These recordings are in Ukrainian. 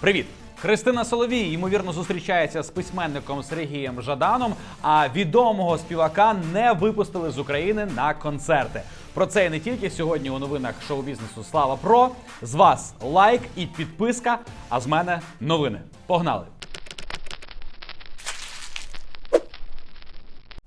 Привіт! Христина Соловій ймовірно зустрічається з письменником Сергієм Жаданом. А відомого співака не випустили з України на концерти. Про це і не тільки сьогодні у новинах шоу-бізнесу Слава Про. З вас лайк і підписка. А з мене новини. Погнали!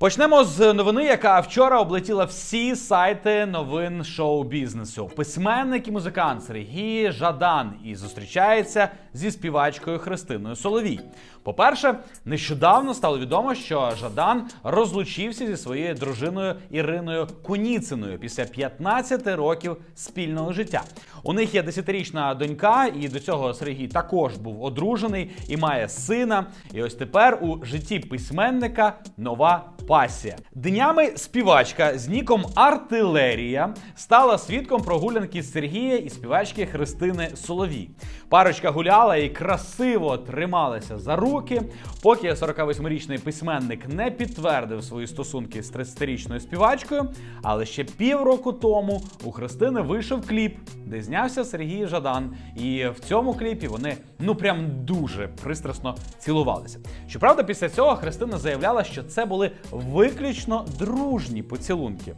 Почнемо з новини, яка вчора облетіла всі сайти новин шоу-бізнесу. Письменник і музикант Сергій Жадан і зустрічається зі співачкою Христиною Соловій. По-перше, нещодавно стало відомо, що Жадан розлучився зі своєю дружиною Іриною Куніциною після 15 років спільного життя. У них є 10-річна донька, і до цього Сергій також був одружений і має сина. І ось тепер у житті письменника нова пасія. Днями співачка з ніком Артилерія стала свідком прогулянки Сергія і співачки Христини Соловій. Парочка гуляла і красиво трималися за руки, поки 48-річний письменник не підтвердив свої стосунки з 30-річною співачкою. Але ще півроку тому у Христини вийшов кліп, де знявся Сергій Жадан. І в цьому кліпі вони ну прям дуже пристрасно цілувалися. Щоправда, після цього Христина заявляла, що це були виключно дружні поцілунки.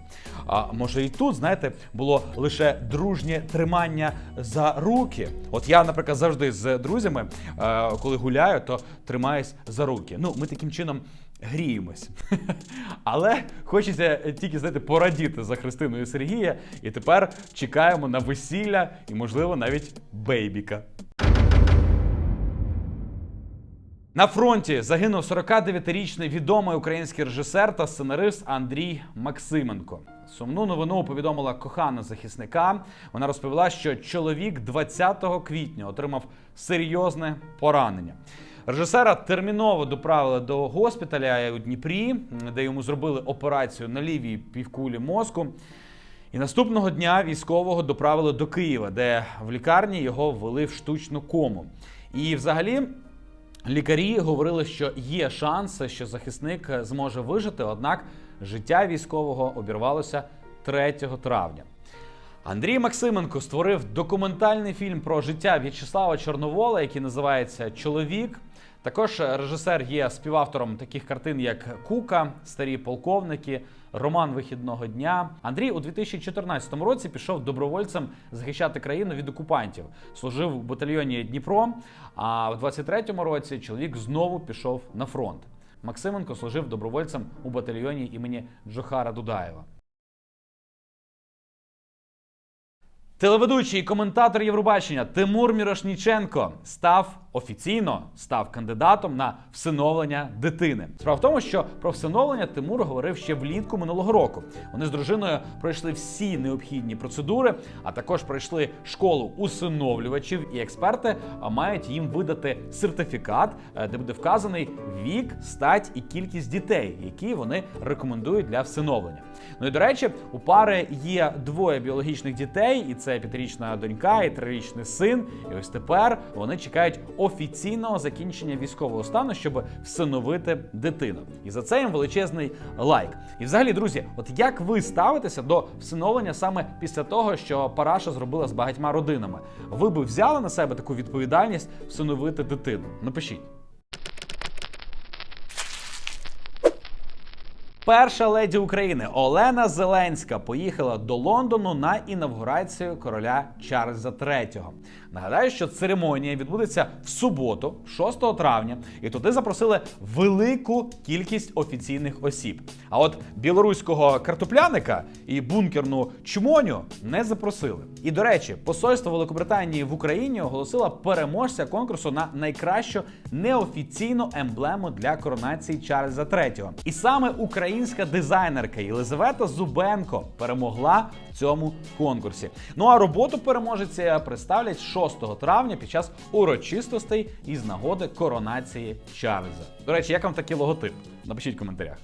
А може і тут, знаєте, було лише дружнє тримання за руки. От я, наприклад, завжди з друзями, е, коли гуляю, то тримаюсь за руки. Ну, ми таким чином. Гріємось. Але хочеться тільки знаєте, порадіти за Христиною Сергія. І тепер чекаємо на весілля і, можливо, навіть бейбіка. На фронті загинув 49-річний відомий український режисер та сценарист Андрій Максименко. Сумну новину повідомила кохана захисника. Вона розповіла, що чоловік 20 квітня отримав серйозне поранення. Режисера терміново доправили до госпіталя у Дніпрі, де йому зробили операцію на лівій півкулі мозку. І наступного дня військового доправили до Києва, де в лікарні його ввели в штучну кому. І взагалі Лікарі говорили, що є шанс, що захисник зможе вижити, однак життя військового обірвалося 3 травня. Андрій Максименко створив документальний фільм про життя В'ячеслава Чорновола, який називається Чоловік. Також режисер є співавтором таких картин, як Кука, Старі полковники, Роман вихідного дня. Андрій у 2014 році пішов добровольцем захищати країну від окупантів. Служив в батальйоні Дніпро. А в 23-му році чоловік знову пішов на фронт. Максименко служив добровольцем у батальйоні імені Джохара Дудаєва. Телеведучий і коментатор Євробачення Тимур Мірошніченко став офіційно став кандидатом на всиновлення дитини. Справа в тому, що про всиновлення Тимур говорив ще влітку минулого року. Вони з дружиною пройшли всі необхідні процедури, а також пройшли школу усиновлювачів, і експерти мають їм видати сертифікат, е, де буде вказаний вік, стать і кількість дітей, які вони рекомендують для всиновлення. Ну і до речі, у пари є двоє біологічних дітей, і це п'ятирічна донька і трирічний син. І ось тепер вони чекають офіційного закінчення військового стану, щоб всиновити дитину. І за це їм величезний лайк. І взагалі, друзі, от як ви ставитеся до всиновлення саме після того, що Параша зробила з багатьма родинами? Ви би взяли на себе таку відповідальність всиновити дитину? Напишіть. Перша леді України Олена Зеленська поїхала до Лондону на інавгурацію короля Чарльза III. Нагадаю, що церемонія відбудеться в суботу, 6 травня, і туди запросили велику кількість офіційних осіб. А от білоруського картопляника і бункерну чмоню не запросили. І до речі, посольство Великобританії в Україні оголосило переможця конкурсу на найкращу неофіційну емблему для коронації Чарльза III. І саме українська дизайнерка Єлизавета Зубенко перемогла в цьому конкурсі. Ну а роботу переможеця представлять 6 травня під час урочистостей із нагоди коронації Чарльза. До речі, як вам такий логотип? Напишіть в коментарях.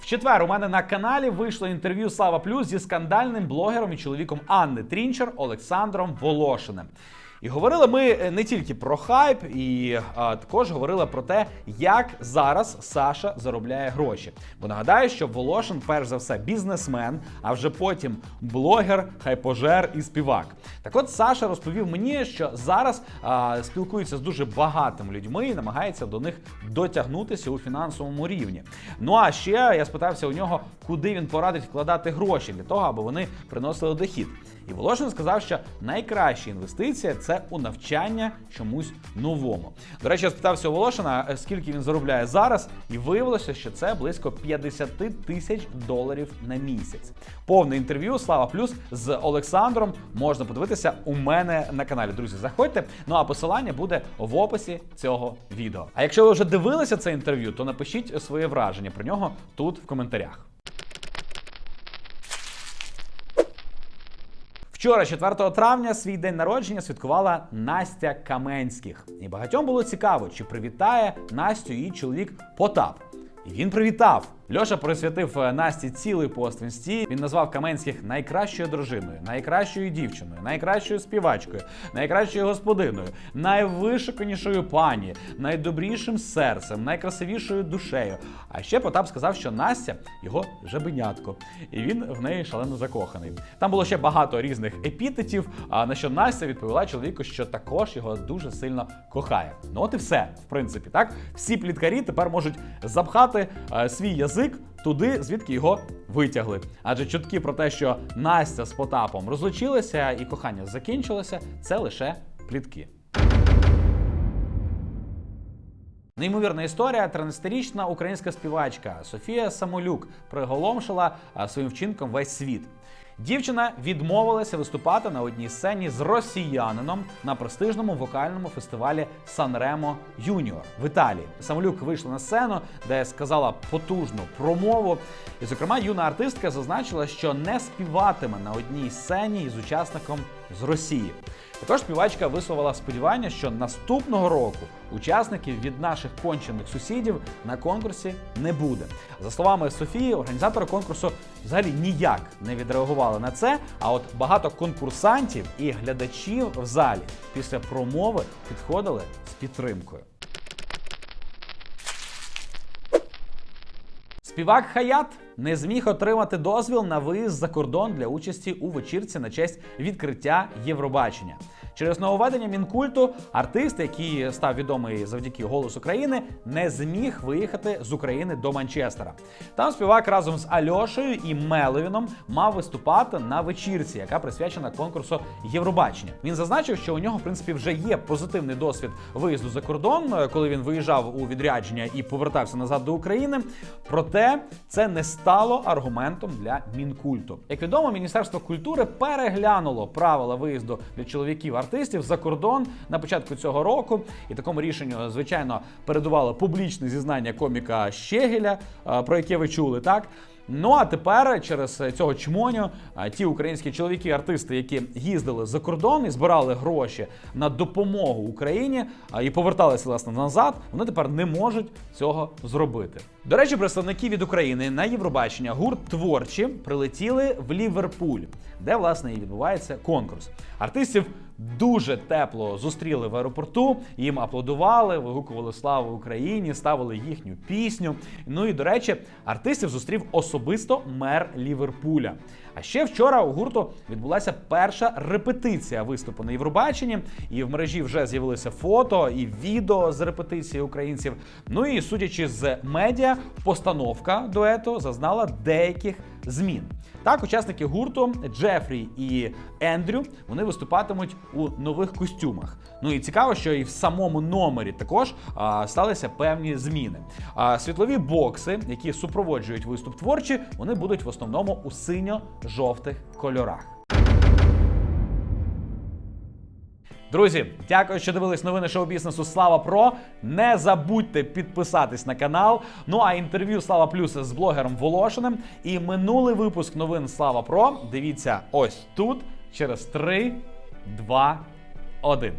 В четвер у мене на каналі вийшло інтерв'ю Слава Плюс зі скандальним блогером і чоловіком Анни Трінчер Олександром Волошиним. І говорили ми е, не тільки про хайп, і а, також говорили про те, як зараз Саша заробляє гроші. Бо нагадаю, що Волошин, перш за все, бізнесмен, а вже потім блогер, хайпожер і співак. Так от Саша розповів мені, що зараз а, спілкується з дуже багатими людьми і намагається до них дотягнутися у фінансовому рівні. Ну а ще я спитався у нього, куди він порадить вкладати гроші для того, аби вони приносили дохід. І Волошин сказав, що найкраща інвестиція це у навчання чомусь новому. До речі, я спитався у Волошина, е, скільки він заробляє зараз, і виявилося, що це близько 50 тисяч доларів на місяць. Повне інтерв'ю Слава Плюс з Олександром можна подивитися у мене на каналі. Друзі, заходьте. Ну а посилання буде в описі цього відео. А якщо ви вже дивилися це інтерв'ю, то напишіть своє враження про нього тут в коментарях. Вчора, 4 травня, свій день народження святкувала Настя Каменських. І багатьом було цікаво, чи привітає Настю її чоловік Потап. І він привітав. Льоша присвятив е, Насті цілий пост в інсті. Він назвав Каменських найкращою дружиною, найкращою дівчиною, найкращою співачкою, найкращою господиною, найвишуканішою пані, найдобрішим серцем, найкрасивішою душею. А ще Потап сказав, що Настя його жабенятко, і він в неї шалено закоханий. Там було ще багато різних епітетів. А на що Настя відповіла чоловіку, що також його дуже сильно кохає. Ну от і все, в принципі, так всі пліткарі тепер можуть запхати е, свій язик туди, звідки його витягли. Адже чутки про те, що Настя з Потапом розлучилися і кохання закінчилося, це лише плітки. Неймовірна історія. 13-річна українська співачка Софія Самолюк приголомшила своїм вчинком весь світ. Дівчина відмовилася виступати на одній сцені з росіянином на престижному вокальному фестивалі Санремо Юніор в Італії. Самолюк вийшла на сцену, де сказала потужну промову. І, зокрема, юна артистка зазначила, що не співатиме на одній сцені із учасником з Росії. Також співачка висловила сподівання, що наступного року учасників від наших кончених сусідів на конкурсі не буде. За словами Софії, організатори конкурсу взагалі ніяк не відреагували на це. А от багато конкурсантів і глядачів в залі після промови підходили з підтримкою. Співак Хаят не зміг отримати дозвіл на виїзд за кордон для участі у вечірці на честь відкриття Євробачення. Через нововведення мінкульту артист, який став відомий завдяки голосу країни, не зміг виїхати з України до Манчестера. Там співак разом з Альошею і Меловіном мав виступати на вечірці, яка присвячена конкурсу Євробачення. Він зазначив, що у нього, в принципі, вже є позитивний досвід виїзду за кордон, е, коли він виїжджав у відрядження і повертався назад до України. Проте це не стало аргументом для мінкульту. Як відомо, міністерство культури переглянуло правила виїзду для чоловіків артистів за кордон на початку цього року. І такому рішенню, звичайно, передувало публічне зізнання коміка Щегеля, е, про яке ви чули, так. Ну а тепер через цього чмоню ті українські чоловіки, артисти, які їздили за кордон і збирали гроші на допомогу Україні і поверталися власне назад, вони тепер не можуть цього зробити. До речі, представники від України на Євробачення гурт творчі прилетіли в Ліверпуль, де власне і відбувається конкурс. Артистів дуже тепло зустріли в аеропорту. Їм аплодували, вигукували славу Україні, ставили їхню пісню. Ну і до речі, артистів зустрів особисто мер Ліверпуля. А ще вчора у гурту відбулася перша репетиція виступу на Євробаченні, і в мережі вже з'явилися фото і відео з репетиції українців. Ну і судячи з медіа, постановка дуету зазнала деяких змін. Так, учасники гурту Джефрі і Ендрю вони виступатимуть у нових костюмах. Ну і цікаво, що і в самому номері також а, сталися певні зміни. А, світлові бокси, які супроводжують виступ творчі, вони будуть в основному у синьо-жовтих кольорах. Друзі, дякую, що дивились новини шоу-бізнесу Слава Про. Не забудьте підписатись на канал. Ну а інтерв'ю Слава Плюс з блогером Волошиним. І минулий випуск новин Слава Про. Дивіться ось тут через 3, 2, 1.